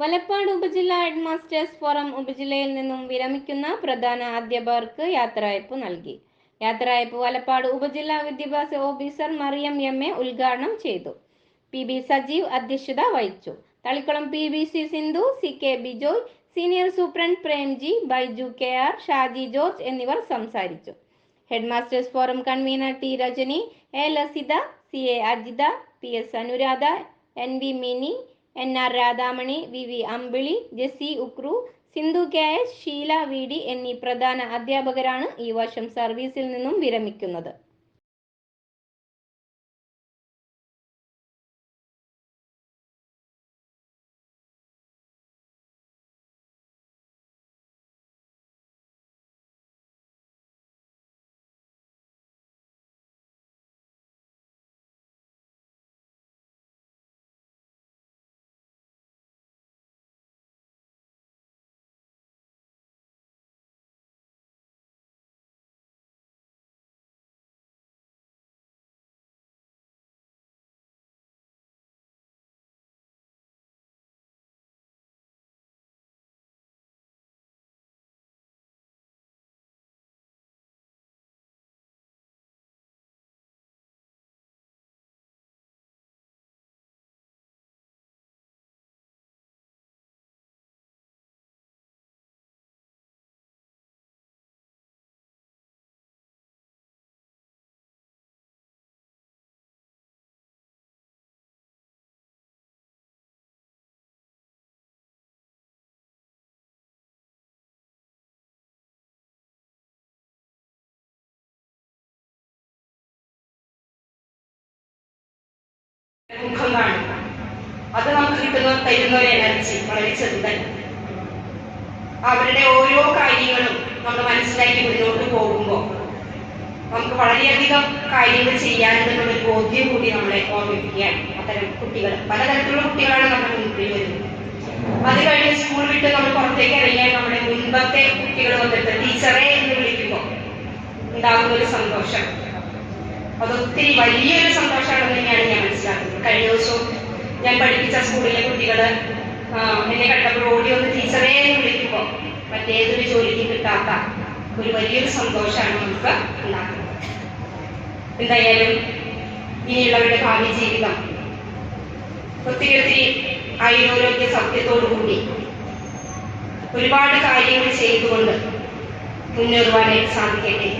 വലപ്പാട് ഉപജില്ല headmasters forum ഉപജില്ലയിൽ നിന്നും വിരമിക്കുന്ന പ്രധാന അധ്യാപകർക്ക് യാത്രയയപ്പ് നൽകി. യാത്രയയപ്പ് വലപ്പാട് ഉപജില്ലാ വിദ്യാഭ്യാസ ഓഫീസർ മറിയം എം എ ഉദ്ഘാടനം ചെയ്തു. പി ബി സജീവ് അധ്യക്ഷത വഹിച്ചു. Thalikulam P B C Sindhu C K Bijoy senior superintendent Premji Baiju K R Shaji George എന്നിവർ സംസാരിച്ചു. Headmasters forum convener T Rajani A Lasitha C A Ajitha P S Anuradha N V Mini N R Radhamani V V Ambili Jessy Ukru Sindhu K S Sheela V D എന്നീ പ്രധാന അധ്യാപകരാണ് ഈ വർഷം സർവീസിൽ നിന്നും വിരമിക്കുന്നത്. മുഖം കാണും അത് നമുക്ക് കിട്ടുന്ന തരുന്ന ഒരു എനർജി വളരെ ചെറുതല്ല. അവരുടെ ഓരോ കാര്യങ്ങളും നമ്മൾ മനസ്സിലാക്കി മുന്നോട്ട് പോകുമ്പോൾ നമുക്ക് വളരെയധികം കാര്യങ്ങൾ ചെയ്യാനുള്ളൊരു ബോധ്യം കൂടി നമ്മളെ ഓർമ്മിപ്പിക്കുകയാണ്. അത്തരം കുട്ടികൾ പലതരത്തിലുള്ള കുട്ടികളാണ് നമ്മുടെ മുൻപിൽ വരുന്നത്. അത് കഴിഞ്ഞ് സ്കൂൾ വിട്ട് നമ്മൾ പുറത്തേക്ക് ഇറങ്ങിയാൽ നമ്മുടെ മുൻപത്തെ കുട്ടികൾ വന്നിട്ട് ടീച്ചറെ എന്ന് വിളിക്കുമ്പോൾ ഉണ്ടാകുന്ന ഒരു സന്തോഷം. അതൊത്തിരി വലിയൊരു സന്തോഷമാണെന്ന് തന്നെയാണ് ഞാൻ മനസ്സിലാക്കുന്നത് കഴിഞ്ഞ ദിവസവും ഞാൻ പഠിപ്പിച്ച സ്കൂളിലെ കുട്ടികൾ എന്നെ കണ്ടപ്പോൾ ഓടി ഒന്ന് ടീച്ചറെ വിളിക്കുമ്പോൾ മറ്റേതൊരു ജോലിക്ക് കിട്ടാത്ത ഒരു വലിയൊരു സന്തോഷമാണ് നമുക്ക് ഉണ്ടാക്കുന്നത്. എന്തായാലും ഇനിയുള്ളവരുടെ ഭാവി ജീവിതം ഒത്തിരി ഒത്തിരി ആയുരോഗ്യ സത്യത്തോടുകൂടി ഒരുപാട് കാര്യങ്ങൾ ചെയ്തുകൊണ്ട് മുന്നേറുവാനായിട്ട് സാധിക്കട്ടെ.